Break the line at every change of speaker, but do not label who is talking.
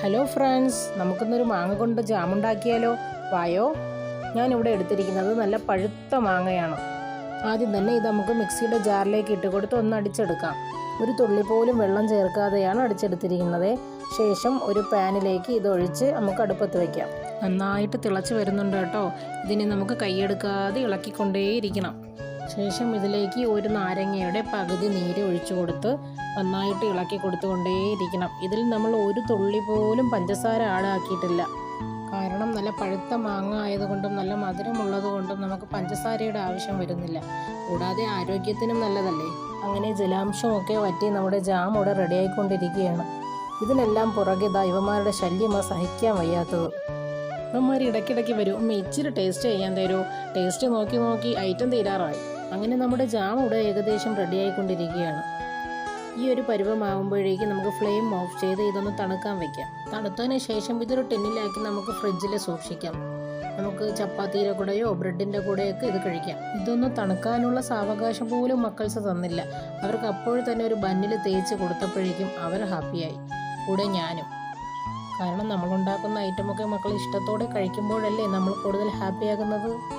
Hello friends നമുക്കിന്നൊരു മാങ്ങ കൊണ്ട് ജാമുണ്ടാക്കിയാലോ വായോ. ഞാനിവിടെ എടുത്തിരിക്കുന്നത് നല്ല പഴുത്ത മാങ്ങയാണ്. ആദ്യം തന്നെ ഇത് നമുക്ക് മിക്സിയുടെ ജാറിലേക്ക് ഇട്ട് കൊടുത്ത് ഒന്ന് അടിച്ചെടുക്കാം. ഒരു തുള്ളി പോലും വെള്ളം ചേർക്കാതെയാണ് അടിച്ചെടുത്തിരിക്കുന്നത്. ശേഷം ഒരു പാനിലേക്ക് ഇതൊഴിച്ച് നമുക്ക് അടുപ്പത്ത് വയ്ക്കാം നന്നായിട്ട് തിളച്ച് വരുന്നുണ്ട് കേട്ടോ. ഇതിനെ നമുക്ക് കൈയെടുക്കാതെ ഇളക്കിക്കൊണ്ടേയിരിക്കണം. ശേഷം ഇതിലേക്ക് ഒരു നാരങ്ങയുടെ പകുതി നീര് ഒഴിച്ചു കൊടുത്ത് നന്നായിട്ട് ഇളക്കി കൊടുത്തുകൊണ്ടേയിരിക്കണം. ഇതിൽ നമ്മൾ ഒരു തുള്ളി പോലും പഞ്ചസാര ആടാക്കിയിട്ടില്ല കാരണം നല്ല പഴുത്ത മാങ്ങ ആയതുകൊണ്ടും നല്ല മധുരമുള്ളത് കൊണ്ടും നമുക്ക് പഞ്ചസാരയുടെ ആവശ്യം വരുന്നില്ല. കൂടാതെ ആരോഗ്യത്തിനും നല്ലതല്ലേ? അങ്ങനെ ജലാംശമൊക്കെ വറ്റി നമ്മുടെ ജാം ഇവിടെ റെഡിയായിക്കൊണ്ടിരിക്കുകയാണ് ഇതിനെല്ലാം പുറകെ ദൈവമാരുടെ ശല്യമാ സഹിക്കാൻ വയ്യാത്തത്. അമ്മമാർ ഇടയ്ക്കിടയ്ക്ക് വരും. അമ്മ ഇച്ചിരി ടേസ്റ്റ് ചെയ്യാൻ തരൂ. ടേസ്റ്റ് നോക്കി നോക്കി ഐറ്റം തീരാറായി. അങ്ങനെ നമ്മുടെ ജാം ഇവിടെ ഏകദേശം റെഡിയായിക്കൊണ്ടിരിക്കുകയാണ് ഈ ഒരു പരുവമാകുമ്പോഴേക്കും നമുക്ക് ഫ്ലെയിം ഓഫ് ചെയ്ത് ഇതൊന്ന് തണുക്കാൻ വെക്കാം. തണുത്തതിന് ശേഷം ഇതൊരു ടിന്നിലാക്കി നമുക്ക് ഫ്രിഡ്ജിൽ സൂക്ഷിക്കാം. നമുക്ക് ചപ്പാത്തിയുടെ കൂടെയോ ബ്രെഡിന്റെ കൂടെയൊക്കെ ഇത് കഴിക്കാം. ഇതൊന്നും തണുക്കാനുള്ള സാവകാശം പോലും മക്കൾസ് തന്നില്ല. അവർക്ക് അപ്പോൾ തന്നെ ഒരു ബന്നിൽ തേച്ച് കൊടുത്തപ്പോഴേക്കും അവർ ഹാപ്പിയായി. കൂടെ ഞാനും. കാരണം നമ്മളുണ്ടാക്കുന്ന ഐറ്റമൊക്കെ മക്കൾ ഇഷ്ടത്തോടെ കഴിക്കുമ്പോഴല്ലേ നമ്മൾ കൂടുതൽ ഹാപ്പിയാകുന്നത്?